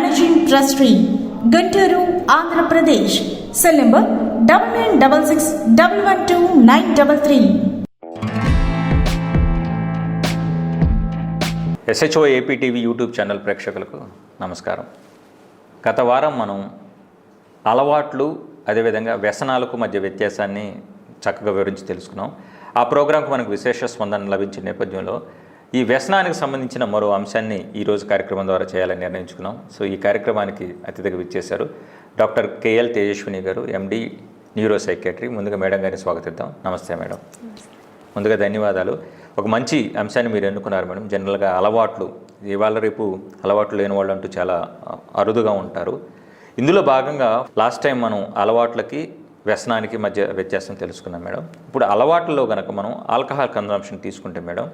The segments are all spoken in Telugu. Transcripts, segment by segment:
managing trustee Guntur Andhra Pradesh cell number double nine double six double one two nine double three SHO APTV YouTube channel ప్రేక్షకులకు నమస్కారం. గత వారం మనం అలవాట్లు అదేవిధంగా వ్యసనాలకు మధ్య వ్యత్యాసాన్ని చక్కగా వివరించి తెలుసుకున్నాం. ఆ ప్రోగ్రాంకు మనకు విశేష స్పందన లభించిన నేపథ్యంలో ఈ వ్యసనానికి సంబంధించిన మరో అంశాన్ని ఈరోజు కార్యక్రమం ద్వారా చేయాలని నిర్ణయించుకున్నాం. సో ఈ కార్యక్రమానికి అతిథిగా విచ్చేశారు డాక్టర్ కేఎల్ తేజస్విని గారు ఎండి న్యూరో సైకాట్రీ ముందుగా మేడం గారిని స్వాగతిద్దాం. నమస్తే మేడం. ముందుగా ధన్యవాదాలు. ఒక మంచి అంశాన్ని మీరు ఎన్నుకున్నారు మేడం. జనరల్గా అలవాట్లు ఇవాళ రేపు అలవాట్లు లేని వాళ్ళు అంటూ చాలా అరుదుగా ఉంటారు. ఇందులో భాగంగా లాస్ట్ టైం మనం అలవాట్లకి వ్యసనానికి మధ్య వ్యత్యాసం తెలుసుకున్నాం మేడం. ఇప్పుడు అలవాట్లలో కనుక మనం ఆల్కహాల్ కన్జంప్షన్ తీసుకుంటే మేడం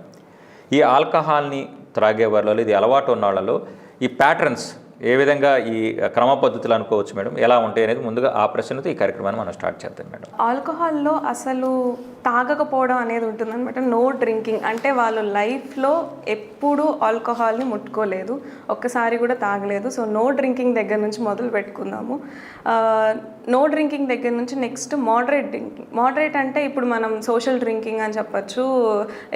ఈ ఆల్కహాల్ని త్రాగే వాళ్ళలో ఇది అలవాటు ఉన్న వాళ్ళలో ఈ ప్యాటర్న్స్ ఏ విధంగా ఈ క్రమ పద్ధతులు అనుకోవచ్చు మేడం ఎలా ఉంటాయి అనేది ముందుగా ఆ ప్రశ్నతో ఈ కార్యక్రమాన్ని మనం స్టార్ట్ చేద్దాం మేడం. ఆల్కహాల్లో అసలు తాగకపోవడం అనేది ఉంటుందన్నమాట నో డ్రింకింగ్ అంటే వాళ్ళు లైఫ్లో ఎప్పుడూ ఆల్కహాల్ని ముట్టుకోలేదు ఒక్కసారి కూడా తాగలేదు. సో నో డ్రింకింగ్ దగ్గర నుంచి మొదలు పెట్టుకుందాము. నో డ్రింకింగ్ దగ్గర నుంచి నెక్స్ట్ మోడరేట్ డ్రింకింగ్ మోడరేట్ అంటే ఇప్పుడు మనం సోషల్ డ్రింకింగ్ అని చెప్పచ్చు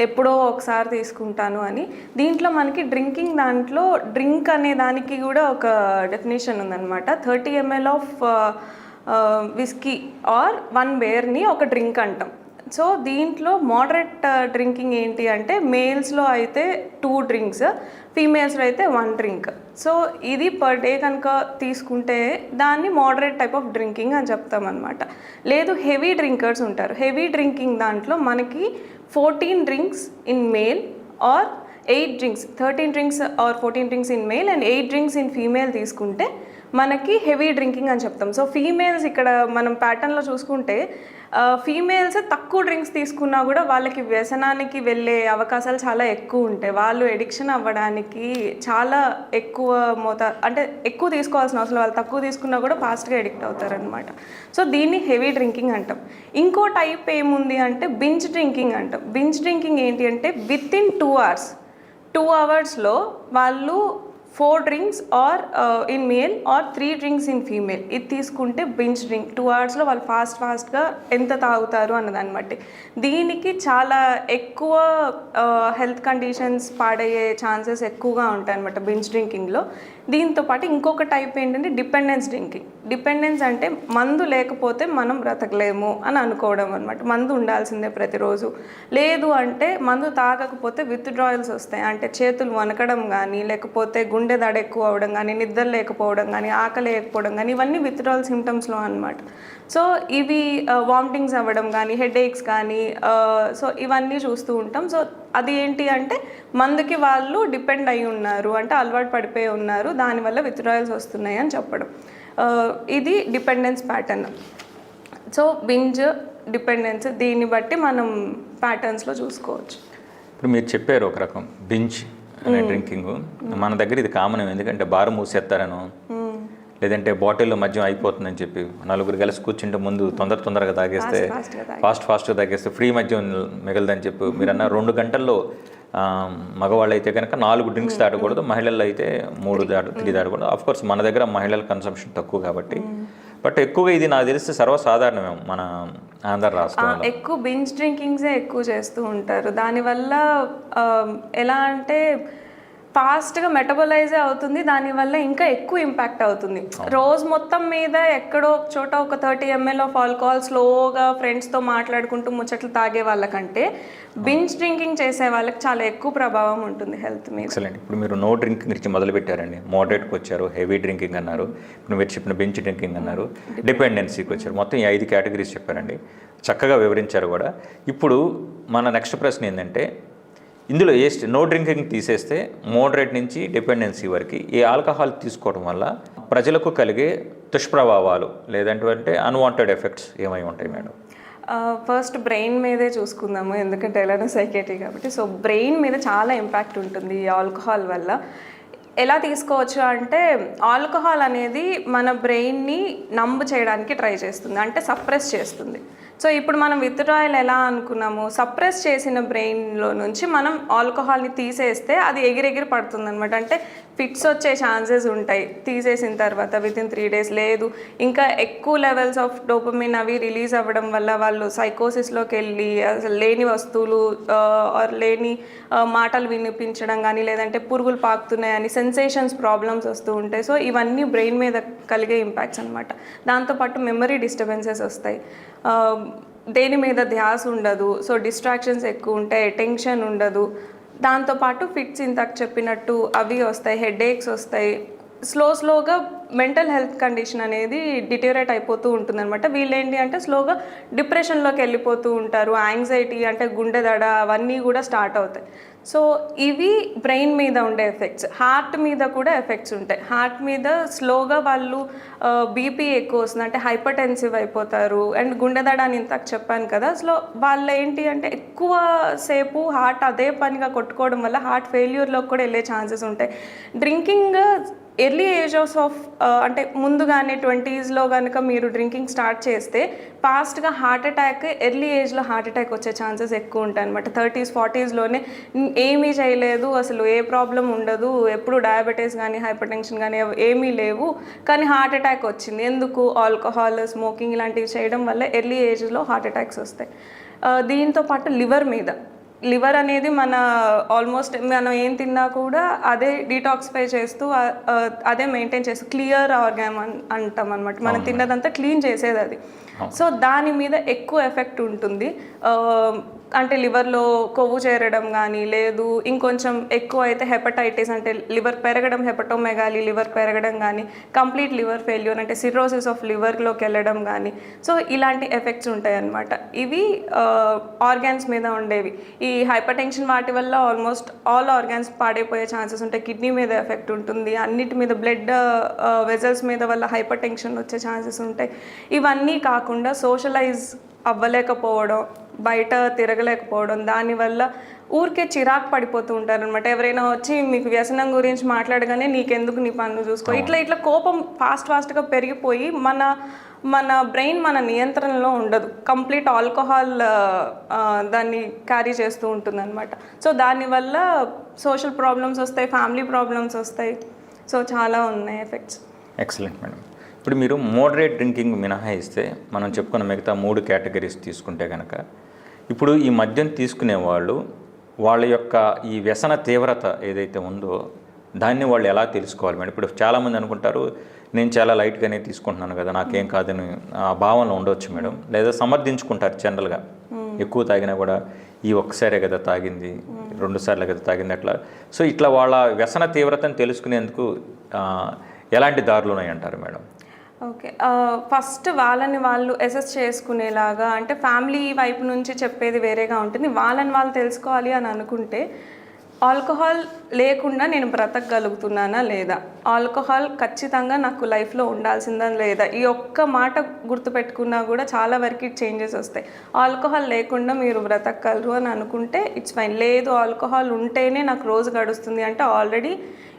ఎప్పుడో ఒకసారి తీసుకుంటాను అని. దీంట్లో మనకి డ్రింకింగ్ దాంట్లో డ్రింక్ అనే దానికి కూడా ఒక డెఫినేషన్ ఉందన్నమాట. Thirty ML of whisky or one బేర్ని ఒక డ్రింక్ అంటాం. సో దీంట్లో మోడరేట్ డ్రింకింగ్ uh, ఏంటి అంటే మేల్స్లో అయితే టూ డ్రింక్స్ ఫీమేల్స్లో అయితే వన్ డ్రింక్ సో ఇది పర్ డే కనుక తీసుకుంటే దాన్ని మోడరేట్ టైప్ ఆఫ్ డ్రింకింగ్ అని చెప్తామన్నమాట. లేదు హెవీ డ్రింకర్స్ ఉంటారు. హెవీ డ్రింకింగ్ దాంట్లో మనకి fourteen drinks in male or eight drinks thirteen drinks or fourteen drinks in male and eight drinks in female తీసుకుంటే మనకి హెవీ డ్రింకింగ్ అని చెప్తాం. సో ఫీమేల్స్ ఇక్కడ మనం ప్యాటర్న్లో చూసుకుంటే ఫీమేల్స్ తక్కువ డ్రింక్స్ తీసుకున్నా కూడా వాళ్ళకి వ్యసనానికి వెళ్ళే అవకాశాలు చాలా ఎక్కువ ఉంటాయి. వాళ్ళు ఎడిక్షన్ అవ్వడానికి చాలా ఎక్కువ మోతా అంటే ఎక్కువ తీసుకోవాల్సిన అవసరం వాళ్ళు తక్కువ తీసుకున్నా కూడా ఫాస్ట్గా ఎడిక్ట్ అవుతారనమాట సో దీన్ని హెవీ డ్రింకింగ్ అంటాం. ఇంకో టైప్ ఏముంది అంటే బింజ్ డ్రింకింగ్ అంటాం. బింజ్ డ్రింకింగ్ ఏంటి అంటే with in two hours two అవర్స్లో వాళ్ళు four drinks or in male or three drinks in female. ఇది తీసుకుంటే బింజ్ డ్రింక్. టూ అవర్స్లో వాళ్ళు ఫాస్ట్ ఫాస్ట్గా ఎంత తాగుతారు అన్నదాన్ని బట్టి. దీనికి చాలా ఎక్కువ హెల్త్ కండిషన్స్ పాడయ్యే ఛాన్సెస్ ఎక్కువగా ఉంటాయి అనమాట బింజ్ డ్రింకింగ్లో. దీంతో పాటు ఇంకొక టైప్ ఏంటంటే డిపెండెన్స్ డ్రింకింగ్. డిపెండెన్స్ అంటే మందు లేకపోతే మనం బ్రతకలేము అని అనుకోవడం అనమాట మందు ఉండాల్సిందే ప్రతిరోజు. లేదు అంటే మందు తాగకపోతే విత్డ్రాయల్స్ వస్తాయి. అంటే చేతులు వనకడం కానీ లేకపోతే గుండె దడ ఎక్కువ అవడం కానీ నిద్ర లేకపోవడం కానీ ఆకలి లేకపోవడం కానీ ఇవన్నీ విత్డ్రాయల్ సిమ్టమ్స్లో అనమాట సో ఇవి వామిటింగ్స్ అవ్వడం కానీ హెడ్ ఏక్స్ కానీ సో ఇవన్నీ చూస్తూ ఉంటాం. సో అది ఏంటి అంటే మందుకి వాళ్ళు డిపెండ్ అయి ఉన్నారు అంటే అలవాటు పడిపోయి ఉన్నారు దానివల్ల విత్డ్రాయల్స్ వస్తున్నాయి అని చెప్పడం. ఇది dependence pattern. So binge dependence దీన్ని బట్టి మనం ప్యాటర్న్స్లో చూసుకోవచ్చు. ఇప్పుడు మీరు చెప్పారు ఒక రకం బించ్ అనే డ్రింకింగ్. మన దగ్గర ఇది కామన్ ఎందుకంటే బారు మూసేస్తారను లేదంటే బాటిల్లో మద్యం అయిపోతుందని చెప్పి నలుగురు కలిసి కూర్చుంటే ముందు తొందర తొందరగా తాగేస్తే. ఫాస్ట్ ఫాస్ట్గా తాగేస్తే. ఫ్రీ మద్యం మిగలదని చెప్పి మీరు అన్న రెండు గంటల్లో మగవాళ్ళు అయితే కనుక నాలుగు డ్రింక్స్ దాటకూడదు మహిళలు అయితే మూడు దాట త్రీ దాటకూడదు. అఫ్ కోర్స్ మన దగ్గర మహిళల కన్సంప్షన్ తక్కువ కాబట్టి. బట్ ఎక్కువగా ఇది నాకు తెలిసి సర్వసాధారణమే మన ఆంధ్ర రాష్ట్రంలో. ఎక్కువ బింజ్ డ్రింకింగ్సే ఎక్కువ చేస్తూ ఉంటారు. దానివల్ల ఎలా అంటే ఫాస్ట్గా మెటబలైజే అవుతుంది దానివల్ల ఇంకా ఎక్కువ ఇంపాక్ట్ అవుతుంది. రోజు మొత్తం మీద ఎక్కడో ఒక చోట ఒక థర్టీ ఎంఎల్ ఆఫ్ ఆల్కహాల్ స్లోగా ఫ్రెండ్స్తో మాట్లాడుకుంటూ ముచ్చట్లు తాగే వాళ్ళకంటే బింజ్ డ్రింకింగ్ చేసే వాళ్ళకి చాలా ఎక్కువ ప్రభావం ఉంటుంది హెల్త్ మీద. ఎక్సలెంట్. ఇప్పుడు మీరు నో డ్రింకింగ్ నుంచి మొదలు పెట్టారండి మోడరేట్కి వచ్చారు హెవీ డ్రింకింగ్ అన్నారు. ఇప్పుడు మీరు చెప్పిన బెంచ్ డ్రింకింగ్ అన్నారు. డిపెండెన్సీకి వచ్చారు. మొత్తం ఈ ఐదు కేటగిరీస్ చెప్పారండి. చక్కగా వివరించారు కూడా. ఇప్పుడు మన నెక్స్ట్ ప్రశ్న ఏంటంటే ఇందులో ఏ నో డ్రింకింగ్ తీసేస్తే మోడరేట్ నుంచి డిపెండెన్సీ వరకు ఈ ఆల్కహాల్ తీసుకోవడం వల్ల ప్రజలకు కలిగే దుష్ప్రభావాలు లేదంటే అన్వాంటెడ్ ఎఫెక్ట్స్ ఏమై ఉంటాయి మేడం? ఫస్ట్ బ్రెయిన్ మీదే చూసుకుందాము ఎందుకంటే ఎలానో సైకేటరీ కాబట్టి. సో బ్రెయిన్ మీద చాలా ఇంపాక్ట్ ఉంటుంది ఈ ఆల్కహాల్ వల్ల. ఎలా తీసుకోవచ్చు అంటే ఆల్కహాల్ అనేది మన బ్రెయిన్ని నంబు చేయడానికి ట్రై చేస్తుంది అంటే సప్రెస్ చేస్తుంది. సో ఇప్పుడు మనం విత్డ్రాయల్ ఎలా అనుకున్నాము సప్రెస్ చేసిన బ్రెయిన్లో నుంచి మనం ఆల్కహాల్ని తీసేస్తే అది ఎగిరెగిరి పడుతుంది అనమాట అంటే ఫిట్స్ వచ్చే ఛాన్సెస్ ఉంటాయి. తీసేసిన తర్వాత విత్ ఇన్ త్రీ డేస్ లేదు. ఇంకా ఎక్కువ లెవెల్స్ ఆఫ్ డోపమిన్ అవి రిలీజ్ అవ్వడం వల్ల వాళ్ళు సైకోసిస్లోకి వెళ్ళి అసలు లేని వస్తువులు ఆర్ లేని మాటలు వినిపించడం కానీ లేదంటే పురుగులు పాకుతున్నాయని సెన్సేషన్స్ ప్రాబ్లమ్స్ వస్తూ ఉంటాయి. సో ఇవన్నీ బ్రెయిన్ మీద కలిగే ఇంపాక్ట్స్ అనమాట దాంతోపాటు మెమరీ డిస్టర్బెన్సెస్ వస్తాయి. దేని మీద ధ్యాస ఉండదు. సో డిస్ట్రాక్షన్స్ ఎక్కువ ఉంటాయి. టెన్షన్ ఉండదు. దాంతోపాటు ఫిట్స్ ఇంతకు చెప్పినట్టు అవి వస్తాయి హెడ్ ఏక్స్ వస్తాయి. స్లో స్లోగా మెంటల్ హెల్త్ కండిషన్ అనేది డిటేరేట్ అయిపోతూ ఉంటుంది అనమాట వీళ్ళు ఏంటి అంటే స్లోగా డిప్రెషన్లోకి వెళ్ళిపోతూ ఉంటారు యాంగ్జైటీ అంటే గుండె దడ అవన్నీ కూడా స్టార్ట్ అవుతాయి. సో ఇవి బ్రెయిన్ మీద ఉండే ఎఫెక్ట్స్ హార్ట్ మీద కూడా ఎఫెక్ట్స్ ఉంటాయి. హార్ట్ మీద స్లోగా వాళ్ళు బీపీ ఎక్కువ వస్తుంది. అంటే హైపర్ టెన్సివ్ అయిపోతారు. అండ్ గుండెదడ అని ఇంతకు చెప్పాను కదా. సో వాళ్ళు ఏంటి అంటే ఎక్కువ సేపు హార్ట్ అదే పనిగా కొట్టుకోవడం వల్ల హార్ట్ ఫెయిల్యూర్లోకి కూడా వెళ్ళే ఛాన్సెస్ ఉంటాయి. డ్రింకింగ్ ఎర్లీ ఏజెస్ ఆఫ్ అంటే ముందుగానే ట్వంటీస్లో కనుక మీరు డ్రింకింగ్ స్టార్ట్ చేస్తే ఫాస్ట్గా హార్ట్ అటాక్ ఎర్లీ ఏజ్లో హార్ట్ అటాక్ వచ్చే ఛాన్సెస్ ఎక్కువ ఉంటాయి అనమాట థర్టీస్ ఫార్టీస్లోనే ఏమీ చేయలేదు. అసలు ఏ ప్రాబ్లం ఉండదు. ఎప్పుడు డయాబెటీస్ కానీ హైపర్ టెన్షన్ కానీ ఏమీ లేవు. కానీ హార్ట్ అటాక్ వచ్చింది. ఎందుకు? ఆల్కహాల్ స్మోకింగ్ ఇలాంటివి చేయడం వల్ల ఎర్లీ ఏజ్లో హార్ట్ అటాక్స్ వస్తాయి. దీంతో పాటు లివర్ మీద. లివర్ అనేది మన ఆల్మోస్ట్ మనం ఏం తిన్నా కూడా అదే డీటాక్సిఫై చేస్తూ అదే మెయింటైన్ చేస్తూ క్లియర్ ఆర్గాన్ అంటాం అనమాట మనం తిన్నదంతా క్లీన్ చేసేది అది. సో దాని మీద ఎక్కువ ఎఫెక్ట్ ఉంటుంది. అంటే లివర్లో కొవ్వు చేరడం కానీ లేదు ఇంకొంచెం ఎక్కువ అయితే హెపటైటిస్ అంటే లివర్ పెరగడం హెపటోమెగాలి లివర్ పెరగడం కానీ కంప్లీట్ లివర్ ఫెయిల్యూర్ అంటే సిరోసిస్ ఆఫ్ లివర్లోకి వెళ్ళడం కానీ సో ఇలాంటి ఎఫెక్ట్స్ ఉంటాయి అన్నమాట ఇవి ఆర్గాన్స్ మీద ఉండేవి. ఈ హైపర్ టెన్షన్ వాటి వల్ల ఆల్మోస్ట్ ఆల్ ఆర్గాన్స్ పాడైపోయే ఛాన్సెస్ ఉంటాయి. కిడ్నీ మీద ఎఫెక్ట్ ఉంటుంది. అన్నిటి మీద బ్లడ్ వెజల్స్ మీద వల్ల హైపర్ టెన్షన్ వచ్చే ఛాన్సెస్ ఉంటాయి. ఇవన్నీ కాకుండా సోషలైజ్ అవ్వలేకపోవడం బయట తిరగలేకపోవడం దానివల్ల ఊరికే చిరాకు పడిపోతూ ఉంటారు అనమాట ఎవరైనా వచ్చి మీకు వ్యసనం గురించి మాట్లాడగానే నీకెందుకు నీ పనులు చూసుకో? ఇట్లా ఇట్లా కోపం ఫాస్ట్ ఫాస్ట్గా పెరిగిపోయి మన మన బ్రెయిన్ మన నియంత్రణలో ఉండదు. కంప్లీట్ ఆల్కహాల్ దాన్ని క్యారీ చేస్తూ ఉంటుంది అనమాట సో దానివల్ల సోషల్ ప్రాబ్లమ్స్ వస్తాయి ఫ్యామిలీ ప్రాబ్లమ్స్ వస్తాయి. సో చాలా ఉన్నాయి ఎఫెక్ట్స్. Excellent madam. ఇప్పుడు మీరు మోడరేట్ డ్రింకింగ్ మినహాయిస్తే మనం చెప్పుకున్న మిగతా మూడు కేటగిరీస్ తీసుకుంటే కనుక ఇప్పుడు ఈ మద్యం తీసుకునే వాళ్ళు వాళ్ళ యొక్క ఈ వ్యసన తీవ్రత ఏదైతే ఉందో దాన్ని వాళ్ళు ఎలా తెలుసుకోవాలి? మేడం ఇప్పుడు చాలామంది అనుకుంటారు నేను చాలా లైట్గానే తీసుకుంటున్నాను కదా నాకేం కాదని ఆ భావనలో ఉండవచ్చు మేడం. లేదా సమర్థించుకుంటారు జనరల్గా. ఎక్కువ తాగినా కూడా ఈ ఒక్కసారే కదా తాగింది రెండు సార్లు కదా తాగింది అట్లా. సో ఇట్లా వాళ్ళ వ్యసన తీవ్రతను తెలుసుకునేందుకు ఎలాంటి దారులు ఉన్నాయి అంటారు మేడం? ఓకే. ఫస్ట్ వాళ్ళని వాళ్ళు అసెస్ చేసుకునేలాగా అంటే ఫ్యామిలీ వైపు నుంచి చెప్పేది వేరేగా ఉంటుంది. వాళ్ళని వాళ్ళు తెలుసుకోవాలి అని అనుకుంటే ఆల్కహాల్ లేకుండా నేను బ్రతకగలుగుతున్నానా లేదా? ఆల్కహాల్ ఖచ్చితంగా నాకు లైఫ్లో ఉండాల్సిందా లేదా? ఈ ఒక్క మాట గుర్తుపెట్టుకున్నా కూడా చాలా వరకు చేంజెస్ వస్తాయి. ఆల్కహాల్ లేకుండా మీరు బ్రతకగలరు అని అనుకుంటే ఇట్స్ ఫైన్ లేదు ఆల్కహాల్ ఉంటేనే నాకు రోజు గడుస్తుంది అంటే already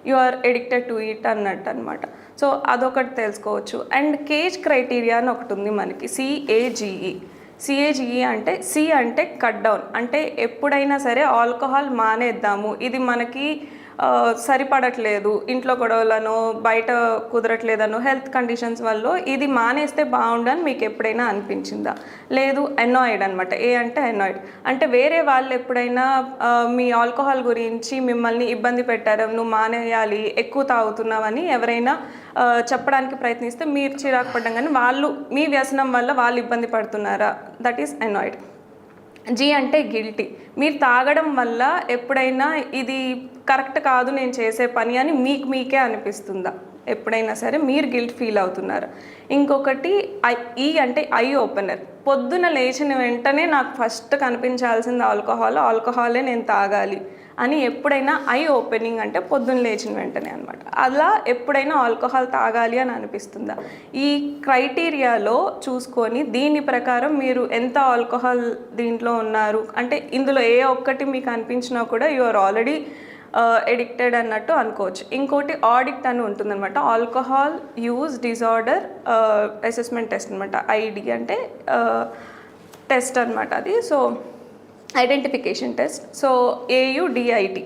you are addicted to it అన్నట్టు అనమాట సో అదొకటి తెలుసుకోవచ్చు. అండ్ కేజ్ క్రైటీరియా అని ఒకటి ఉంది మనకి. సిఏజిఈ సిఏజిఈ అంటే సి అంటే కట్ డౌన్. అంటే ఎప్పుడైనా సరే ఆల్కహాల్ మానేద్దాము. ఇది మనకి సరిపడట్లేదు ఇంట్లో గొడవలను బయట కుదరట్లేదనో హెల్త్ కండిషన్స్ వల్ల ఇది మానేస్తే బాగుండని మీకు ఎప్పుడైనా అనిపించిందా? లేదు ఎనాయిడ్ అనమాట ఏ అంటే ఎనాయిడ్ అంటే వేరే వాళ్ళు ఎప్పుడైనా మీ ఆల్కహాల్ గురించి మిమ్మల్ని ఇబ్బంది పెట్టారు నువ్వు మానేయాలి ఎక్కువ తాగుతున్నావని ఎవరైనా చెప్పడానికి ప్రయత్నిస్తే మీరు చిరాకు పడ్డం కానీ వాళ్ళు మీ వ్యసనం వల్ల వాళ్ళు ఇబ్బంది పడుతున్నారా? దట్ ఈస్ ఎనాయిడ్ జీ అంటే గిల్టీ. మీరు తాగడం వల్ల ఎప్పుడైనా ఇది కరెక్ట్ కాదు నేను చేసే పని అని మీకు మీకే అనిపిస్తుందా? ఎప్పుడైనా సరే మీరు గిల్ట్ ఫీల్ అవుతున్నారు. ఇంకొకటి ఐ ఈ అంటే ఐ ఓపెనర్. పొద్దున లేచిన వెంటనే నాకు ఫస్ట్ కనిపించాల్సింది ఆల్కహాల్. ఆల్కహాలే నేను తాగాలి. అని ఎప్పుడైనా ఐ ఓపెనింగ్ అంటే పొద్దున్న లేచిన వెంటనే అనమాట అలా ఎప్పుడైనా ఆల్కహాల్ తాగాలి అని అనిపిస్తుందా? ఈ క్రైటీరియాలో చూసుకొని దీని ప్రకారం మీరు ఎంత ఆల్కహాల్ దీంట్లో ఉన్నారు? అంటే ఇందులో ఏ ఒక్కటి మీకు అనిపించినా కూడా యు ఆర్ ఆల్రెడీ ఎడిక్టెడ్ అన్నట్టు అనుకోవచ్చు. ఇంకోటి ఆడిక్ట్ అని ఉంటుందన్నమాట. Alcohol use disorder assessment test అనమాట ఐడి అంటే uh, టెస్ట్ అనమాట అది. So identification test so AUDIT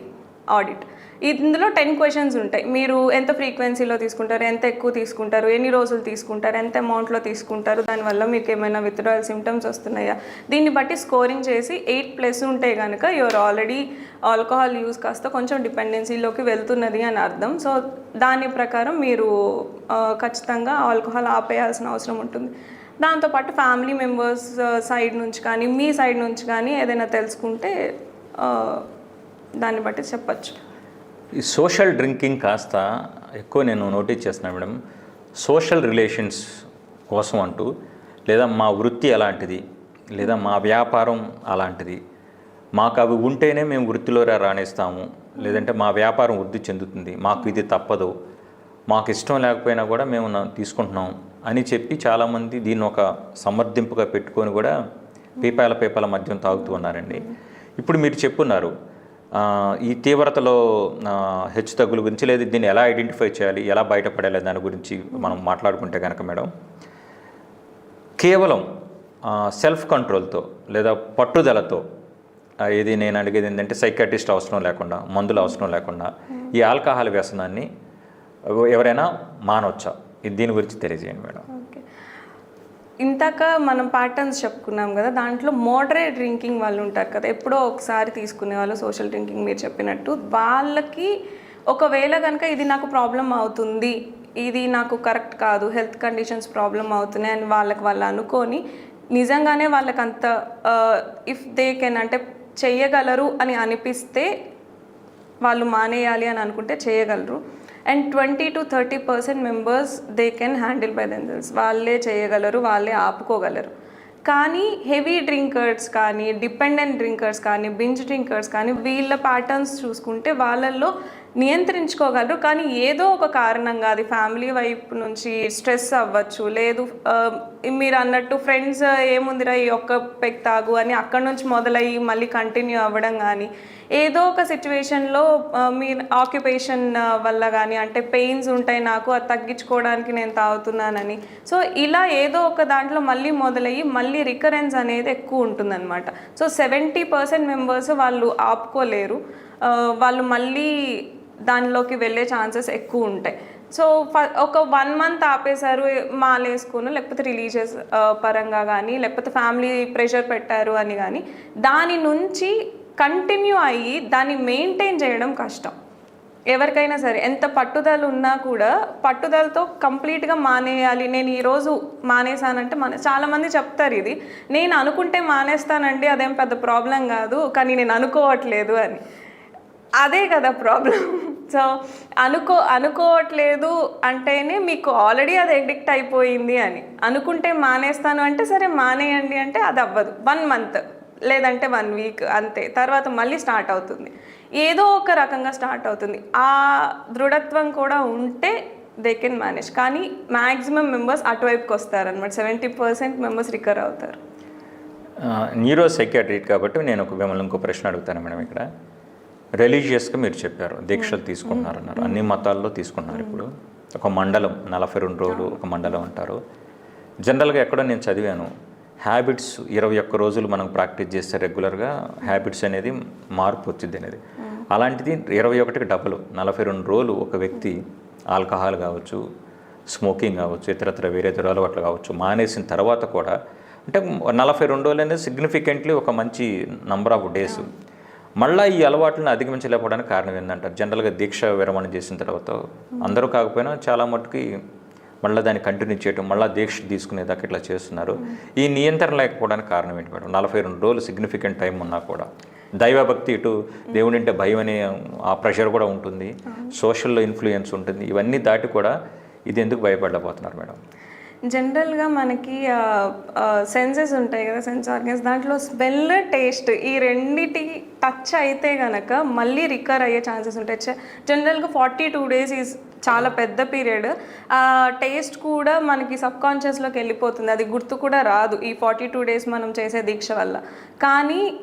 audit ఇందులో టెన్ క్వశ్చన్స్ ఉంటాయి. మీరు ఎంత ఫ్రీక్వెన్సీలో తీసుకుంటారు ఎంత ఎక్కువ తీసుకుంటారు ఎన్ని రోజులు తీసుకుంటారు ఎంత అమౌంట్లో తీసుకుంటారు దానివల్ల మీకు ఏమైనా విత్డ్రాయల్ సిమ్టమ్స్ వస్తున్నాయా? దీన్ని బట్టి స్కోరింగ్ చేసి ఎయిట్ ప్లస్ ఉంటే కనుక యువర్ ఆల్రెడీ ఆల్కహాల్ యూస్ కాస్త కొంచెం డిపెండెన్సీలోకి వెళ్తున్నది అని అర్థం. సో దాని ప్రకారం మీరు ఖచ్చితంగా ఆల్కహాల్ ఆపేయాల్సిన అవసరం ఉంటుంది. దాంతోపాటు ఫ్యామిలీ మెంబర్స్ సైడ్ నుంచి కానీ మీ సైడ్ నుంచి కానీ ఏదైనా తెలుసుకుంటే దాన్ని బట్టి చెప్పచ్చు. ఈ సోషల్ డ్రింకింగ్ కాస్త ఎక్కువ నేను నోటీస్ చేస్తున్నాను మేడం. సోషల్ రిలేషన్స్ కోసం అంటూ లేదా మా వృత్తి అలాంటిది లేదా మా వ్యాపారం అలాంటిది మాకు అవి ఉంటేనే మేము వృత్తిలో రాణిస్తాము. లేదంటే మా వ్యాపారం వృద్ధి చెందుతుంది. మాకు ఇది తప్పదు. మాకు ఇష్టం లేకపోయినా కూడా మేము తీసుకుంటున్నాం. అని చెప్పి చాలామంది దీన్ని ఒక సమర్థింపుగా పెట్టుకొని కూడా పీపాల పీపాల మద్యం తాగుతూ ఉన్నారండి. ఇప్పుడు మీరు చెప్పున్నారు ఈ తీవ్రతలో హెచ్చు తగ్గుల గురించి లేదా దీన్ని ఎలా ఐడెంటిఫై చేయాలి ఎలా బయటపడాలి దాని గురించి మనం మాట్లాడుకుంటే కనుక మేడం. కేవలం సెల్ఫ్ కంట్రోల్తో లేదా పట్టుదలతో ఏది ఇది నేను అడిగేది ఏంటంటే సైకాటిస్ట్ అవసరం లేకుండా మందులు అవసరం లేకుండా ఈ ఆల్కహాల్ వ్యసనాన్ని ఎవరైనా మానవచ్చా దీని గురించి తెలియజేయండి మేడం. ఓకే. ఇంతాక మనం ప్యాటర్న్స్ చెప్పుకున్నాం కదా దాంట్లో మోడరేట్ డ్రింకింగ్ వాళ్ళు ఉంటారు కదా ఎప్పుడో ఒకసారి తీసుకునే వాళ్ళు సోషల్ డ్రింకింగ్ మీరు చెప్పినట్టు వాళ్ళకి ఒకవేళ కనుక ఇది నాకు ప్రాబ్లం అవుతుంది ఇది నాకు కరెక్ట్ కాదు హెల్త్ కండిషన్స్ ప్రాబ్లం అవుతున్నాయి అని వాళ్ళకి వాళ్ళు అనుకొని నిజంగానే వాళ్ళకి అంత ఇఫ్ uh, దే కెన్ అంటే చేయగలరు అని అనిపిస్తే వాళ్ళు మానేయాలి అని అనుకుంటే చేయగలరు. And twenty to thirty percent members they can handle by themselves వాళ్ళే చేయగలరు వాళ్ళే ఆపుకోగలరు. కానీ హెవీ డ్రింకర్స్ కానీ డిపెండెంట్ డ్రింకర్స్ కానీ బింజ్ డ్రింకర్స్ కానీ వీళ్ళ ప్యాటర్న్స్ చూసుకుంటే వాళ్ళల్లో నియంత్రించుకోగలరు. కానీ ఏదో ఒక కారణంగా అది ఫ్యామిలీ వైపు నుంచి స్ట్రెస్ అవ్వచ్చు. లేదు మీరు అన్నట్టు ఫ్రెండ్స్ ఏముందిరా ఈ ఒక్క పెక్ తాగు అని అక్కడ నుంచి మొదలయ్యి మళ్ళీ కంటిన్యూ అవ్వడం కానీ ఏదో ఒక సిచ్యువేషన్లో మీ ఆక్యుపేషన్ వల్ల కానీ అంటే పెయిన్స్ ఉంటాయి నాకు అది తగ్గించుకోవడానికి నేను తాగుతున్నానని. సో ఇలా ఏదో ఒక దాంట్లో మళ్ళీ మొదలయ్యి మళ్ళీ రికరెన్స్ అనేది ఎక్కువ ఉంటుందన్నమాట. సో సెవెంటీ పర్సెంట్ మెంబర్స్ వాళ్ళు ఆపుకోలేరు. వాళ్ళు మళ్ళీ దానిలోకి వెళ్ళే ఛాన్సెస్ ఎక్కువ ఉంటాయి. సో ఫ- ఒక వన్ మంత్ ఆపేశారు మాలేసుకుని లేకపోతే రిలీజియస్ పరంగా కానీ లేకపోతే ఫ్యామిలీ ప్రెషర్ పెట్టారు అని కానీ దాని నుంచి కంటిన్యూ అయ్యి దాన్ని మెయింటైన్ చేయడం కష్టం. ఎవరికైనా సరే ఎంత పట్టుదల ఉన్నా కూడా పట్టుదలతో కంప్లీట్గా మానేయాలి. నేను ఈరోజు మానేసానంటే మన చాలామంది చెప్తారు ఇది. నేను అనుకుంటే మానేస్తానండి అదేం పెద్ద ప్రాబ్లం కాదు కానీ నేను అనుకోవట్లేదు అని. అదే కదా ప్రాబ్లం సో అనుకో అనుకోవట్లేదు అంటేనే మీకు ఆల్రెడీ అది ఎడిక్ట్ అయిపోయింది అని. అనుకుంటే మానేస్తాను అంటే సరే మానేయండి అంటే అది అవ్వదు. వన్ మంత్ లేదంటే వన్ వీక్ అంతే. తర్వాత మళ్ళీ స్టార్ట్ అవుతుంది. ఏదో ఒక రకంగా స్టార్ట్ అవుతుంది. ఆ దృఢత్వం కూడా ఉంటే దే కెన్ మేనేజ్ కానీ మ్యాక్సిమం మెంబర్స్ అటువైపుకి వస్తారనమాట సెవెంటీ పర్సెంట్ మెంబర్స్ రికవర్ అవుతారు. న్యూరో సైకాట్రిక్ కాబట్టి నేను ఒక మిమ్మల్ని ఇంకో ప్రశ్న అడుగుతాను మేడం ఇక్కడ. రిలీజియస్గా మీరు చెప్పారు దీక్షలు తీసుకుంటున్నారు అన్నారు అన్ని మతాల్లో తీసుకుంటున్నారు ఇప్పుడు. ఒక మండలం నలభై రెండు రోజులు ఒక మండలం అంటారు. జనరల్గా ఎక్కడో నేను చదివాను. హ్యాబిట్స్ ఇరవై ఒక్క రోజులు మనం ప్రాక్టీస్ చేస్తే రెగ్యులర్గా హ్యాబిట్స్ అనేది మార్పు వచ్చింది అనేది. అలాంటిది ఇరవై ఒకటికి డబ్బులు నలభై రెండు రోజులు ఒక వ్యక్తి ఆల్కహాల్ కావచ్చు స్మోకింగ్ కావచ్చు ఇతరత్ర వేరే ఇతర అలవాట్లు కావచ్చు మానేసిన తర్వాత కూడా అంటే నలభై రెండు రోజులు అనేది సిగ్నిఫికెంట్లీ ఒక మంచి నంబర్ ఆఫ్ డేస్ మళ్ళీ ఈ అలవాట్లను అధిగమించలేకపోవడానికి కారణం ఏంటంటారు జనరల్గా దీక్ష విరమణ చేసిన తర్వాత అందరూ కాకపోయినా చాలా మట్టుకి మళ్ళీ దాన్ని కంటిన్యూ చేయడం మళ్ళీ దీక్ష తీసుకునేదాకా ఇట్లా చేస్తున్నారు. ఈ నియంత్రణ లేకపోవడానికి కారణం ఏంటి మేడం? నలభై రెండు రోజులు సిగ్నిఫికెంట్ టైం ఉన్నా కూడా. దైవభక్తి ఇటు దేవుని అంటే భయం అనే ఆ ప్రెషర్ కూడా ఉంటుంది. సోషల్లో ఇన్ఫ్లుయెన్స్ ఉంటుంది. ఇవన్నీ దాటి కూడా ఇది ఎందుకు భయపడలేకపోతున్నారు మేడం? జనరల్గా మనకి సెన్సెస్ ఉంటాయి కదా సెన్స్ ఆర్గన్స్. దాంట్లో స్మెల్ టేస్ట్ ఈ రెండిటి టచ్ అయితే కనుక మళ్ళీ రికర్ అయ్యే ఛాన్సెస్ ఉంటాయి. చ- జనరల్గా ఫార్టీ టూ డేస్ ఈజ్ చాలా పెద్ద పీరియడ్. ఆ టేస్ట్ కూడా మనకి సబ్ కాన్షియస్లోకి వెళ్ళిపోతుంది. అది గుర్తు కూడా రాదు ఈ ఫార్టీ టూ డేస్ మనం చేసే దీక్ష వల్ల. కానీ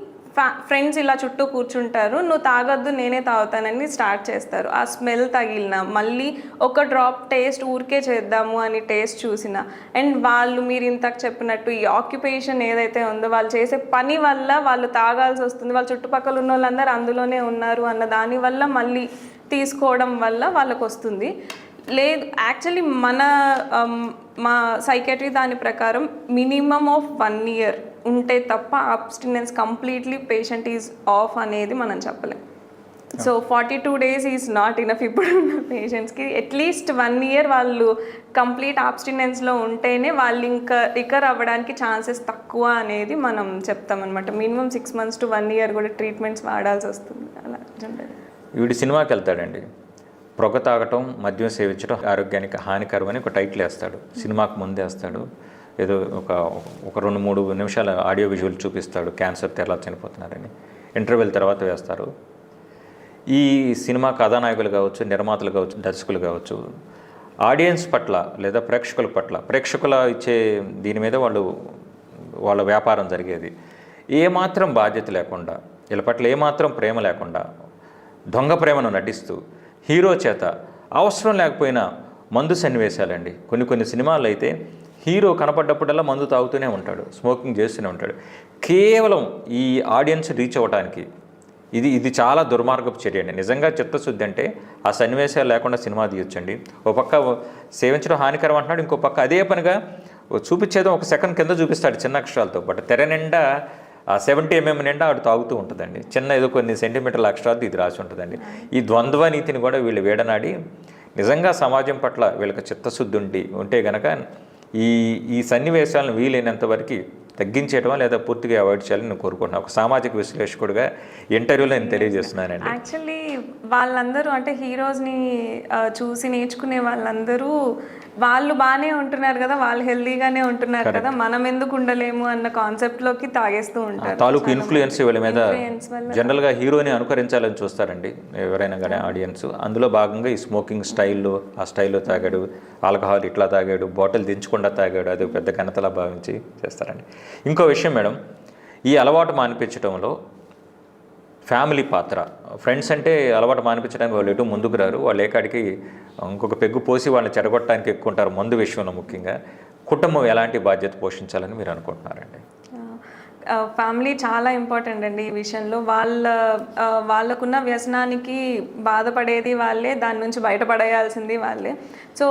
ఫ్రెండ్స్ ఇలా చుట్టూ కూర్చుంటారు. నువ్వు తాగొద్దు నేనే తాగుతానని స్టార్ట్ చేస్తారు. ఆ స్మెల్ తగిలిన మళ్ళీ ఒక డ్రాప్ టేస్ట్ ఊరికే చేద్దాము అని టేస్ట్ చూసిన అండ్ వాళ్ళు మీరు ఇంతకు చెప్పినట్టు ఈ ఆక్యుపేషన్ ఏదైతే ఉందో వాళ్ళు చేసే పని వల్ల వాళ్ళు తాగాల్సి వస్తుంది. వాళ్ళ చుట్టుపక్కల ఉన్న వాళ్ళందరూ అందులోనే ఉన్నారు అన్న దానివల్ల మళ్ళీ తీసుకోవడం వల్ల వాళ్ళకు వస్తుంది. లేదు యాక్చువల్లీ మన మా సైకెట్రీ దాని ప్రకారం మినిమమ్ ఆఫ్ వన్ ఇయర్ ఉంటే తప్ప abstinence completely patient is off అనేది మనం చెప్పలేం. So forty two days is not enough ఇప్పుడు ఉన్న పేషెంట్స్కి అట్లీస్ట్ వన్ ఇయర్ వాళ్ళు కంప్లీట్ ఆబ్స్టినెన్స్లో ఉంటేనే వాళ్ళు ఇంకా రికర్ అవ్వడానికి ఛాన్సెస్ తక్కువ అనేది మనం చెప్తాం అనమాట minimum six months to one year కూడా ట్రీట్మెంట్స్ వాడాల్సి వస్తుంది. అలా వీడి సినిమాకి వెళ్తాడండి. పొగ తాగటం మద్యం సేవించడం ఆరోగ్యానికి హానికరం అని ఒక టైటిల్ వేస్తాడు. సినిమాకు ముందే వేస్తాడు ఏదో ఒక ఒక రెండు మూడు నిమిషాల ఆడియో విజువల్ చూపిస్తాడు. క్యాన్సర్ తెరలా చనిపోతున్నారని. ఇంటర్వెల్ తర్వాత వేస్తారు. ఈ సినిమా కథానాయకులు కావచ్చు నిర్మాతలు కావచ్చు దర్శకులు కావచ్చు ఆడియన్స్ పట్ల లేదా ప్రేక్షకుల పట్ల ప్రేక్షకుల ఇచ్చే దీని మీద వాళ్ళు వాళ్ళ వ్యాపారం జరిగేది. ఏమాత్రం బాధ్యత లేకుండా వీళ్ళ పట్ల ఏమాత్రం ప్రేమ లేకుండా దొంగ ప్రేమను నటిస్తూ హీరో చేత అవసరం లేకపోయినా మందు సన్నివేశాలండి. కొన్ని కొన్ని సినిమాలు అయితే హీరో కనపడ్డప్పుడల్లా మందు తాగుతూనే ఉంటాడు స్మోకింగ్ చేస్తూనే ఉంటాడు. కేవలం ఈ ఆడియన్స్ రీచ్ అవ్వడానికి ఇది ఇది చాలా దుర్మార్గపు చర్య అండి. నిజంగా చిత్తశుద్ధి అంటే ఆ సన్నివేశాలు లేకుండా సినిమా తీయొచ్చండి. ఒక పక్క సేవించడం హానికరం అంటున్నాడు ఇంకో పక్క అదే పనిగా ఓ చూపించేదో ఒక సెకండ్ కింద చూపిస్తాడు చిన్న అక్షరాలతో బట్ తెర నిండా ఆ సెవెంటీ ఎంఎం నిండా ఆడు తాగుతూ ఉంటుందండి. చిన్న ఏదో కొన్ని సెంటీమీటర్ల అక్షరాలతో ఇది రాసి ఉంటుందండి. ఈ ద్వంద్వ నీతిని కూడా వీళ్ళు వేడనాడి నిజంగా సమాజం పట్ల వీళ్ళకి చిత్తశుద్ధి ఉండి ఉంటే గనక ఈ ఈ సన్నివేశాలను వీలైనంత వరకు తగ్గించేయటం లేదా పూర్తిగా అవాయిడ్ చేయాలని నేను కోరుకుంటున్నాను ఒక సామాజిక విశ్లేషకుడిగా ఇంటర్వ్యూలో నేను తెలియజేస్తున్నానండి. యాక్చువల్లీ వాళ్ళందరూ అంటే హీరోస్ని చూసి నేర్చుకునే వాళ్ళందరూ వాళ్ళు బాగానే ఉంటున్నారు కదా వాళ్ళు హెల్దీగానే ఉంటున్నారు కదా మనం ఎందుకు ఉండలేము అన్న కాన్సెప్ట్లోకి తాగేస్తూ ఉంటారు. తాలూకు ఇన్ఫ్లుయెన్స్ వీళ్ళ మీద వల్ల. జనరల్గా హీరోని అనుకరించాలని చూస్తారండి ఎవరైనా కానీ ఆడియన్స్ అందులో భాగంగా ఈ స్మోకింగ్ స్టైల్లో ఆ స్టైల్లో తాగాడు ఆల్కహాల్ ఇట్లా తాగాడు బాటిల్ దించకుండా తాగాడు అది పెద్ద ఘనతలా భావించి చేస్తారండి. ఇంకో విషయం మేడం ఈ అలవాటు మానిపించడంలో ఫ్యామిలీ పాత్ర. ఫ్రెండ్స్ అంటే అలవాటు మానిపించడానికి వాళ్ళు ఎటు ముందుకు రారు. వాళ్ళు ఏకాడికి ఇంకొక పెగ్గు పోసి వాళ్ళని చెడగొట్టడానికి ఎక్కువ ఉంటారు మందు విషయంలో ముఖ్యంగా. కుటుంబం ఎలాంటి బాధ్యత పోషించాలని మీరు అనుకుంటున్నారండి? ఫ్యామిలీ చాలా ఇంపార్టెంట్ అండి ఈ విషయంలో. వాళ్ళ వాళ్ళకున్న వ్యసనానికి బాధపడేది వాళ్ళే దాని నుంచి బయటపడేయాల్సింది వాళ్ళే. సో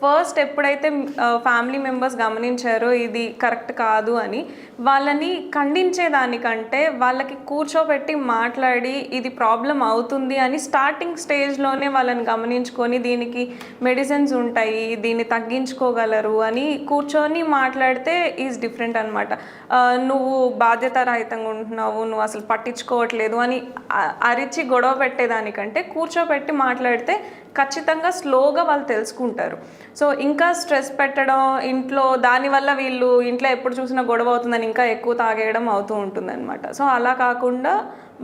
ఫస్ట్ ఎప్పుడైతే ఫ్యామిలీ మెంబర్స్ గమనించారో ఇది కరెక్ట్ కాదు అని వాళ్ళని ఖండించేదానికంటే వాళ్ళకి కూర్చోబెట్టి మాట్లాడి ఇది ప్రాబ్లం అవుతుంది అని స్టార్టింగ్ స్టేజ్లోనే వాళ్ళని గమనించుకొని దీనికి మెడిసిన్స్ ఉంటాయి దీన్ని తగ్గించుకోగలరు అని కూర్చొని మాట్లాడితే ఈజ్ డిఫరెంట్ అనమాట నువ్వు బాధ్యతారహితంగా ఉంటున్నావు నువ్వు అసలు పట్టించుకోవట్లేదు అని అరిచి గొడవ పెట్టేదానికంటే కూర్చోబెట్టి మాట్లాడితే ఖచ్చితంగా స్లోగా వాళ్ళు తెలుసుకుంటారు. సో ఇంకా స్ట్రెస్ పెట్టడం ఇంట్లో దానివల్ల వీళ్ళు ఇంట్లో ఎప్పుడు చూసినా గొడవ అవుతుందని ఇంకా ఎక్కువ తాగేయడం అవుతూ ఉంటుందన్నమాట. సో అలా కాకుండా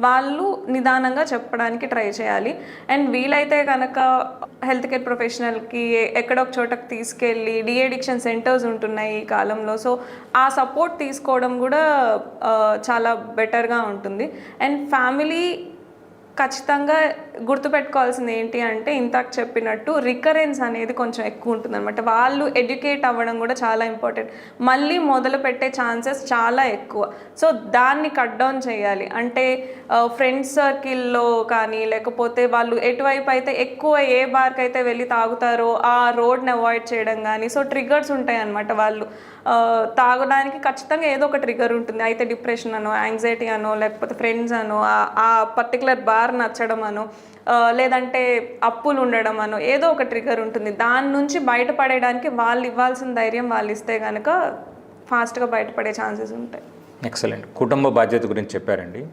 వాళ్ళు నిదానంగా చెప్పడానికి ట్రై చేయాలి. అండ్ వీలైతే కనుక హెల్త్ కేర్ ప్రొఫెషనల్కి ఎక్కడొక చోటకి తీసుకెళ్ళి డిఎడిక్షన్ సెంటర్స్ ఉంటున్నాయి ఈ కాలంలో. సో ఆ సపోర్ట్ తీసుకోవడం కూడా చాలా బెటర్గా ఉంటుంది. అండ్ ఫ్యామిలీ ఖచ్చితంగా గుర్తుపెట్టుకోవాల్సింది ఏంటి అంటే ఇందాక చెప్పినట్టు రికరెన్స్ అనేది కొంచెం ఎక్కువ ఉంటుంది అనమాట వాళ్ళు ఎడ్యుకేట్ అవ్వడం కూడా చాలా ఇంపార్టెంట్ మళ్ళీ మొదలు పెట్టే ఛాన్సెస్ చాలా ఎక్కువ. సో దాన్ని కట్ డౌన్ చేయాలి. అంటే ఫ్రెండ్స్ సర్కిల్లో కానీ లేకపోతే వాళ్ళు ఎటువైపు అయితే ఎక్కువ ఏ బార్కి అయితే వెళ్ళి తాగుతారో ఆ రోడ్ని అవాయిడ్ చేయడం కానీ సో ట్రిగర్స్ ఉంటాయి అనమాట వాళ్ళు. తాగడానికి ఖచ్చితంగా ఏదో ఒక ట్రిగర్ ఉంటుంది. అయితే డిప్రెషన్ అనో యాంగ్జైటీ అనో లేకపోతే ఫ్రెండ్స్ అనో ఆ- పర్టికులర్ బార్ నచ్చడం అనో లేదంటే అప్పులు ఉండడం అనో ఏదో ఒక ట్రిగర్ ఉంటుంది. దాని నుంచి బయటపడేయడానికి వాళ్ళు ఇవ్వాల్సిన ధైర్యం వాళ్ళు ఇస్తే కనుక ఫాస్ట్గా బయటపడే ఛాన్సెస్ ఉంటాయి. ఎక్సలెంట్ కుటుంబ బాధ్యత గురించి చెప్పారండి.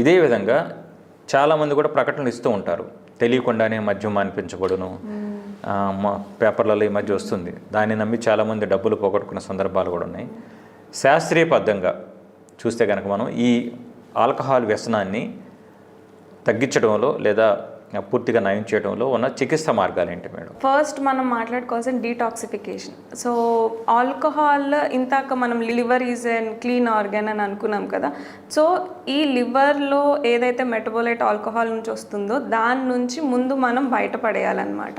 ఇదే విధంగా చాలామంది కూడా ప్రకటనలు ఇస్తూ ఉంటారు. తెలియకుండానే మద్యం అనిపించకూడను. మా పేపర్లలో ఈ మధ్య వస్తుంది. దాన్ని నమ్మి చాలామంది డబ్బులు పోగొట్టుకున్న సందర్భాలు కూడా ఉన్నాయి. శాస్త్రీయబద్ధంగా చూస్తే కనుక మనం ఈ ఆల్కహాల్ వ్యసనాన్ని తగ్గించడంలో లేదా పూర్తిగా నయం చేయడంలో ఉన్న చికిత్స మార్గాలు ఏంటి మేడం? ఫస్ట్ మనం మాట్లాడుకోవాల్సిన డీటాక్సిఫికేషన్ సో ఆల్కహాల్ ఇంతాక మనం liver is and clean organ అని అనుకున్నాం కదా. సో ఈ లివర్లో ఏదైతే మెటబోలైట్ ఆల్కహాల్ నుంచి వస్తుందో దాని నుంచి ముందు మనం బయటపడేయాలన్నమాట.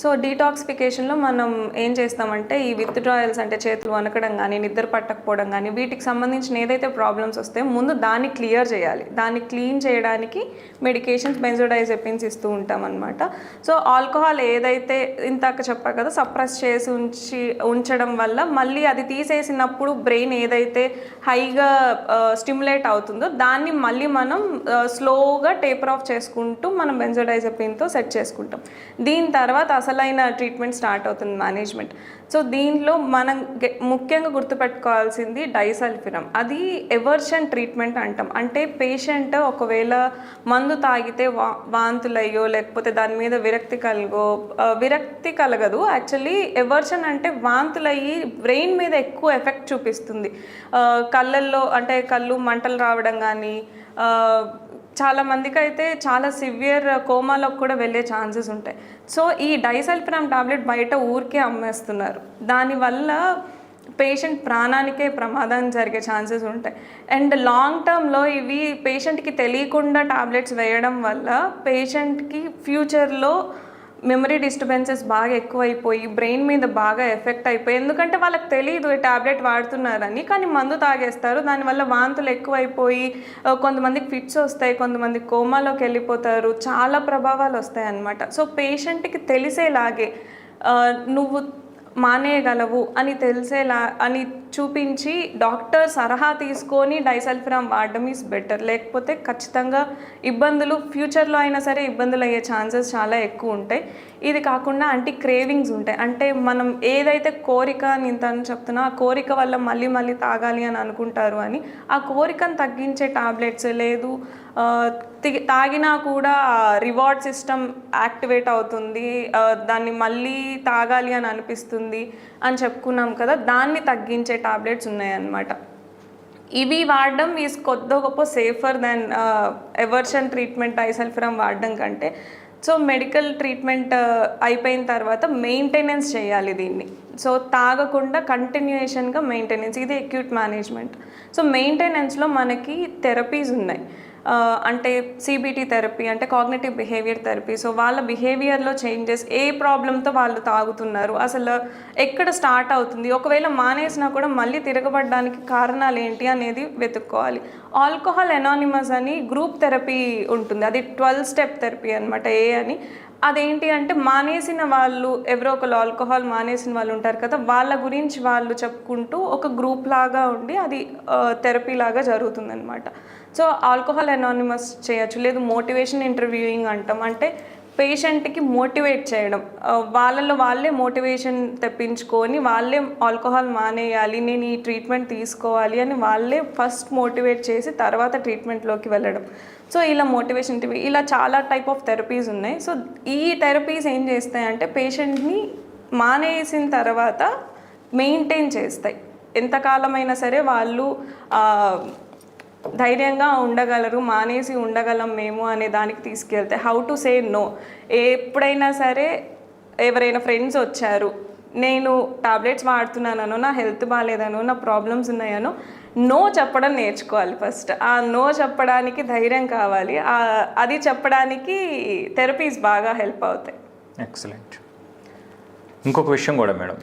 సో డీటాక్సిఫికేషన్లో మనం ఏం చేస్తామంటే ఈ విత్డ్రాయల్స్ అంటే చేతులు వనకడం కానీ నిద్ర పట్టకపోవడం కానీ వీటికి సంబంధించిన ఏదైతే ప్రాబ్లమ్స్ వస్తే ముందు దాన్ని క్లియర్ చేయాలి. దాన్ని క్లీన్ చేయడానికి మెడికేషన్స్ బెంజోడైజెపిన్స్ ఇస్తూ ఉంటాం అనమాట సో ఆల్కహాల్ ఏదైతే ఇంతాక చెప్పా కదా సప్రెస్ చేసి ఉంచి ఉంచడం వల్ల మళ్ళీ అది తీసేసినప్పుడు బ్రెయిన్ ఏదైతే హైగా స్టిమ్యులేట్ అవుతుందో దాన్ని మళ్ళీ మనం స్లోగా టేపర్ ఆఫ్ చేసుకుంటూ మనం బెంజోడైజెపిన్తో సెట్ చేసుకుంటాం. దీని తర్వాత అసలు అసలైన ట్రీట్మెంట్ స్టార్ట్ అవుతుంది మేనేజ్మెంట్. సో దీనిలో మనం గె- ముఖ్యంగా గుర్తుపెట్టుకోవాల్సింది డైసల్ఫిరం అది ఎవర్షన్ ట్రీట్మెంట్ అంటాం. అంటే పేషెంట్ ఒకవేళ మందు తాగితే వా వాంతులయ్యో లేకపోతే దాని మీద విరక్తి కలగో విరక్తి కలగదు. యాక్చువల్లీ ఎవర్షన్ అంటే వాంతులయ్యి బ్రెయిన్ మీద ఎక్కువ ఎఫెక్ట్ చూపిస్తుంది. కళ్ళల్లో అంటే కళ్ళు మంటలు రావడం కానీ చాలా మందికి అయితే చాలా సివియర్ కోమాలోకి కూడా వెళ్ళే ఛాన్సెస్ ఉంటాయి. సో ఈ డైసల్ఫిరామ్ టాబ్లెట్ బయట ఊరికే అమ్మేస్తున్నారు. దానివల్ల పేషెంట్ ప్రాణానికే ప్రమాదం జరిగే ఛాన్సెస్ ఉంటాయి. అండ్ లాంగ్ టర్మ్లో ఇవి పేషెంట్కి తెలియకుండా టాబ్లెట్స్ వేయడం వల్ల పేషెంట్కి ఫ్యూచర్లో మెమరీ డిస్టర్బెన్సెస్ బాగా ఎక్కువైపోయి బ్రెయిన్ మీద బాగా ఎఫెక్ట్ అయిపోయి ఎందుకంటే వాళ్ళకి తెలియదు ఈ టాబ్లెట్ వాడుతున్నారని కానీ మందు తాగేస్తారు. దానివల్ల వాంతులు ఎక్కువైపోయి కొంతమందికి ఫిట్స్ వస్తాయి కొంతమంది కోమాలోకి వెళ్ళిపోతారు. చాలా ప్రభావాలు వస్తాయి అన్నమాట సో పేషెంట్కి తెలిసేలాగే నువ్వు మానేయగలవు అని తెలిసేలా అని చూపించి డాక్టర్ సలహా తీసుకొని డైసల్ఫిరామ్ వాడడం ఈజ్ బెటర్ లేకపోతే ఖచ్చితంగా ఇబ్బందులు ఫ్యూచర్లో అయినా సరే ఇబ్బందులు అయ్యే ఛాన్సెస్ చాలా ఎక్కువ ఉంటాయి. ఇది కాకుండా అంటీ క్రేవింగ్స్ ఉంటాయి. అంటే మనం ఏదైతే కోరిక నేను తను చెప్తున్నా ఆ కోరిక వల్ల మళ్ళీ మళ్ళీ తాగాలి అని అనుకుంటారు అని ఆ కోరికను తగ్గించే టాబ్లెట్స్ లేదు. తాగినా కూడా రివార్డ్ సిస్టమ్ యాక్టివేట్ అవుతుంది. దాన్ని మళ్ళీ తాగాలి అని అనిపిస్తుంది. అని చెప్పుకున్నాం కదా దాన్ని తగ్గించే టాబ్లెట్స్ ఉన్నాయన్నమాట. ఇవి వాడడం ఈజ్ కొద్ది గొప్ప safer than aversion treatment disulfiram వాడడం కంటే. సో మెడికల్ ట్రీట్మెంట్ అయిపోయిన తర్వాత మెయింటెనెన్స్ చేయాలి దీన్ని. సో తాగకుండా కంటిన్యూయేషన్గా మెయింటెనెన్స్ ఇది అక్యూట్ మేనేజ్మెంట్ సో మెయింటెనెన్స్లో మనకి థెరపీస్ ఉన్నాయి. అంటే సిబిటీ థెరపీ అంటే కాగ్నేటివ్ బిహేవియర్ థెరపీ సో వాళ్ళ బిహేవియర్లో చేంజెస్ ఏ ప్రాబ్లంతో వాళ్ళు తాగుతున్నారు? అసలు ఎక్కడ స్టార్ట్ అవుతుంది? ఒకవేళ మానేసినా కూడా మళ్ళీ తిరగబడడానికి కారణాలు ఏంటి అనేది వెతుక్కోవాలి. ఆల్కహాల్ ఎనానిమస్ అని గ్రూప్ థెరపీ ఉంటుంది. అది ట్వెల్వ్ స్టెప్ థెరపీ అనమాట ఏ అని. అదేంటి అంటే మానేసిన వాళ్ళు ఎవరో ఒకరు ఆల్కహాల్ మానేసిన వాళ్ళు ఉంటారు కదా వాళ్ళ గురించి వాళ్ళు చెప్పుకుంటూ ఒక గ్రూప్ లాగా ఉండి అది థెరపీ లాగా జరుగుతుందనమాట సో ఆల్కహాల్ అనానిమస్ చేయొచ్చు లేదు మోటివేషన్ ఇంటర్వ్యూయింగ్ అంటాం. అంటే పేషెంట్కి మోటివేట్ చేయడం. వాళ్ళలో వాళ్ళే మోటివేషన్ తెప్పించుకొని వాళ్ళే ఆల్కహాల్ మానేయాలి నేను ఈ ట్రీట్మెంట్ తీసుకోవాలి అని వాళ్ళే ఫస్ట్ మోటివేట్ చేసి తర్వాత ట్రీట్మెంట్లోకి వెళ్ళడం. సో ఇలా మోటివేషన్ ఇలా చాలా టైప్ ఆఫ్ థెరపీస్ ఉన్నాయి. సో ఈ థెరపీస్ ఏం చేస్తాయంటే పేషెంట్ని మానేసిన తర్వాత మెయింటైన్ చేస్తాయి. ఎంతకాలమైనా సరే వాళ్ళు ధైర్యంగా ఉండగలరు మానేసి ఉండగలం మేము అనే దానికి తీసుకెళ్తే హౌ టు సే నో ఎప్పుడైనా సరే ఎవరైనా ఫ్రెండ్స్ వచ్చారు నేను టాబ్లెట్స్ వాడుతున్నానో నా హెల్త్ బాగాలేదనో నా ప్రాబ్లమ్స్ ఉన్నాయనో నో చెప్పడం నేర్చుకోవాలి ఫస్ట్ ఆ నో చెప్పడానికి ధైర్యం కావాలి. అది చెప్పడానికి థెరపీస్ బాగా హెల్ప్ అవుతాయి. ఎక్సలెంట్ ఇంకొక విషయం కూడా మేడం.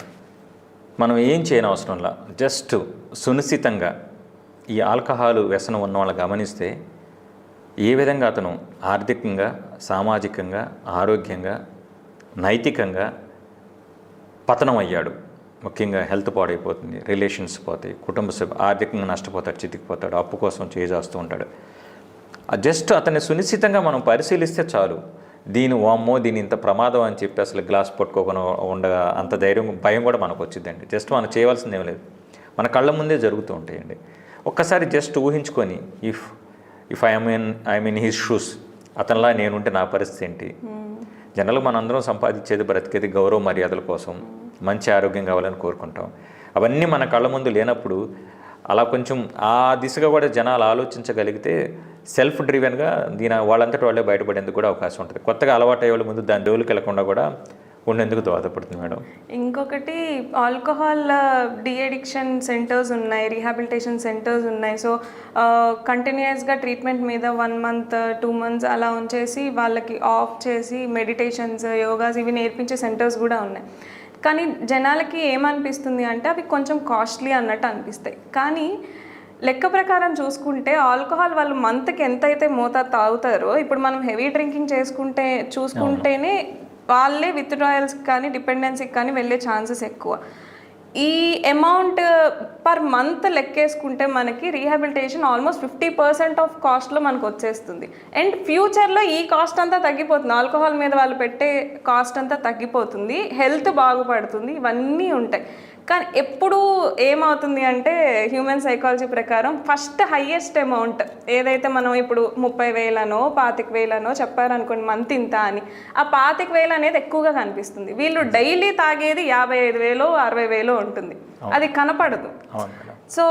మనం ఏం చేయని అవసరంలా జస్ట్ సునిశ్చితంగా ఈ ఆల్కహాల్ వ్యసనం ఉన్న వాళ్ళు గమనిస్తే ఏ విధంగా అతను ఆర్థికంగా సామాజికంగా ఆరోగ్యంగా నైతికంగా పతనం అయ్యాడు ముఖ్యంగా హెల్త్ పాడైపోతుంది రిలేషన్స్ పోతాయి కుటుంబ సభ్యు ఆర్థికంగా నష్టపోతాడు చితికిపోతాడు అప్పు కోసం చేజాస్తూ ఉంటాడు. జస్ట్ అతన్ని సునిశ్చితంగా మనం పరిశీలిస్తే చాలు. దీని వామ్మో దీని ఇంత ప్రమాదం అని చెప్పి అసలు గ్లాస్ పట్టుకోకుండా ఉండగా అంత ధైర్యం భయం కూడా మనకు వచ్చిందండి జస్ట్ మనం చేయవలసింది ఏం లేదు. మన కళ్ళ ముందే జరుగుతూ ఉంటాయండి. ఒక్కసారి జస్ట్ ఊహించుకొని if if I mean I mean his shoes అతనిలా నేనుంటే నా పరిస్థితి ఏంటి? జనరల్గా మనందరం సంపాదించేది బ్రతికేది గౌరవ మర్యాదల కోసం మంచి ఆరోగ్యం కావాలని కోరుకుంటాం. అవన్నీ మన కళ్ళ ముందు లేనప్పుడు అలా కొంచెం ఆ దిశగా కూడా జనాలు ఆలోచించగలిగితే సెల్ఫ్ డ్రివెన్గా దీని వాళ్ళంతటి వాళ్ళే బయటపడేందుకు కూడా అవకాశం ఉంటుంది. కొత్తగా అలవాటు అయ్యే వాళ్ళ ముందు దాని జోలికి వెళ్ళకుండా కూడా ఉండేందుకు దోహదపడుతుంది మేడం. ఇంకొకటి ఆల్కహాల్ డిఅడిక్షన్ సెంటర్స్ ఉన్నాయి రీహాబిలిటేషన్ సెంటర్స్ ఉన్నాయి. సో కంటిన్యూస్గా ట్రీట్మెంట్ మీద వన్ మంత్ టూ మంత్స్ అలా ఉంచేసి వాళ్ళకి ఆఫ్ చేసి మెడిటేషన్స్ యోగాస్ ఇవి నేర్పించే సెంటర్స్ కూడా ఉన్నాయి. కానీ జనాలకి ఏమనిపిస్తుంది అంటే అవి కొంచెం కాస్ట్లీ అన్నట్టు అనిపిస్తాయి. కానీ లెక్క ప్రకారం చూసుకుంటే ఆల్కహాల్ వాళ్ళు మంత్కి ఎంతైతే మోతాదు తాగుతారో ఇప్పుడు మనం హెవీ డ్రింకింగ్ చేసుకుంటే చూసుకుంటేనే వాళ్ళే విత్డ్రాయల్స్కి కానీ డిపెండెన్సీకి కానీ వెళ్ళే ఛాన్సెస్ ఎక్కువ. ఈ అమౌంట్ పర్ మంత్ లెక్కేసుకుంటే మనకి rehabilitation almost fifty percent of కాస్ట్లో మనకు వచ్చేస్తుంది. అండ్ ఫ్యూచర్లో ఈ కాస్ట్ అంతా తగ్గిపోతుంది. ఆల్కహాల్ మీద వాళ్ళు పెట్టే కాస్ట్ అంతా తగ్గిపోతుంది. హెల్త్ బాగుపడుతుంది. ఇవన్నీ ఉంటాయి. కానీ ఎప్పుడు ఏమవుతుంది అంటే హ్యూమన్ సైకాలజీ ప్రకారం ఫస్ట్ హయ్యెస్ట్ అమౌంట్ ఏదైతే మనం ఇప్పుడు ముప్పై వేలనో పాతిక వేలనో చెప్పారనుకోండి మంత్ ఇంత అని ఆ పాతిక వేలు అనేది ఎక్కువగా కనిపిస్తుంది. వీళ్ళు డైలీ తాగేది యాభై ఐదు వేలో అరవై వేలో ఉంటుంది. అది కనపడదు. సో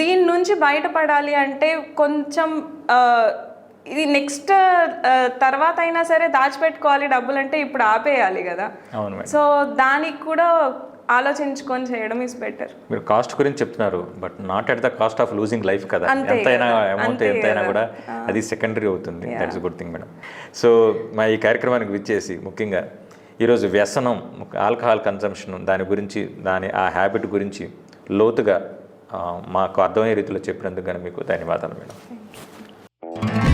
దీని నుంచి బయటపడాలి అంటే కొంచెం ఇది నెక్స్ట్ తర్వాత అయినా సరే దాచిపెట్టుకోవాలి డబ్బులు అంటే ఇప్పుడు ఆపేయాలి కదా. సో దానికి కూడా ఆలోచించుకొని చేయడం ఇస్ బెటర్ మీరు కాస్ట్ గురించి చెప్తున్నారు but not at the cost of losing life కదా. ఎంతైనా అమౌంట్ ఎంతైనా. కూడా అది సెకండరీ అవుతుంది. That's good thing madam so మా ఈ కార్యక్రమానికి విచ్చేసి ముఖ్యంగా ఈరోజు వ్యసనం ఆల్కహాల్ కన్సంప్షన్ దాని గురించి దాని ఆ హ్యాబిట్ గురించి లోతుగా మాకు అర్థమయ్యే రీతిలో చెప్పినందుకు కానీ మీకు ధన్యవాదాలు మేడం